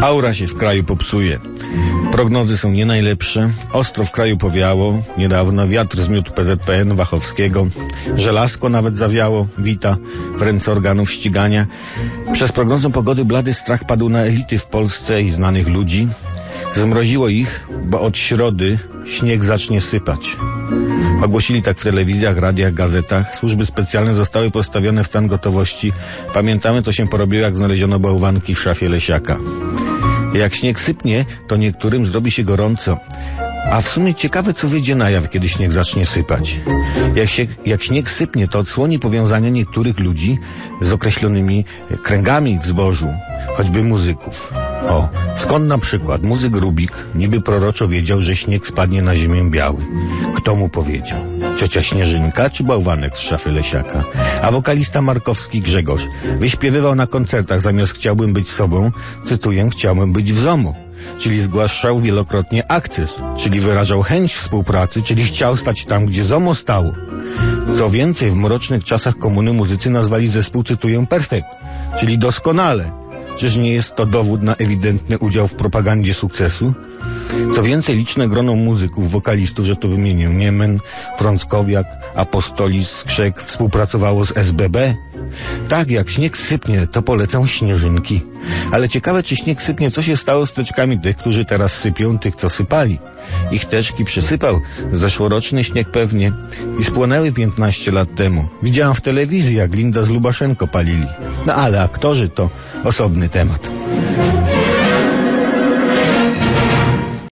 Aura się w kraju popsuje. Prognozy są nie najlepsze. Ostro w kraju powiało. Niedawno wiatr zmiótł PZPN Wachowskiego. Żelazko nawet zawiało. Wita w ręce organów ścigania. Przez prognozę pogody blady strach padł na elity w Polsce i znanych ludzi. Zmroziło ich, bo od środy śnieg zacznie sypać. Ogłosili tak w telewizjach, radiach, gazetach. Służby specjalne zostały postawione w stan gotowości. Pamiętamy, co się porobiło, jak znaleziono bałwanki w szafie Lesiaka. Jak śnieg sypnie, to niektórym zrobi się gorąco. A w sumie ciekawe, co wyjdzie na jaw, kiedy śnieg zacznie sypać. Jak, się, jak śnieg sypnie, to odsłoni powiązania niektórych ludzi z określonymi kręgami w zbożu, choćby muzyków. O, skąd na przykład muzyk Rubik niby proroczo wiedział, że śnieg spadnie na ziemię biały? Kto mu powiedział? Ciocia Śnieżynka czy bałwanek z szafy Lesiaka? A wokalista Markowski Grzegorz wyśpiewywał na koncertach zamiast chciałbym być sobą, cytuję, chciałbym być w zomu czyli zgłaszał wielokrotnie akces, czyli wyrażał chęć współpracy, czyli chciał stać tam, gdzie ZOMO stało. Co więcej, w mrocznych czasach komuny muzycy nazwali zespół, cytuję, perfekt, czyli doskonale. Czyż nie jest to dowód na ewidentny udział w propagandzie sukcesu? Co więcej, liczne grono muzyków, wokalistów, że to wymienię, Niemen, Frąckowiak, Apostolis, Skrzek współpracowało z SBB. Tak, jak śnieg sypnie, to polecą śnieżynki. Ale ciekawe, czy śnieg sypnie, co się stało z teczkami tych, którzy teraz sypią, tych, co sypali. Ich teczki przysypał zeszłoroczny śnieg pewnie i spłonęły 15 lat temu. Widziałam w telewizji, jak Linda z Lubaszenko palili. No ale aktorzy to osobny temat.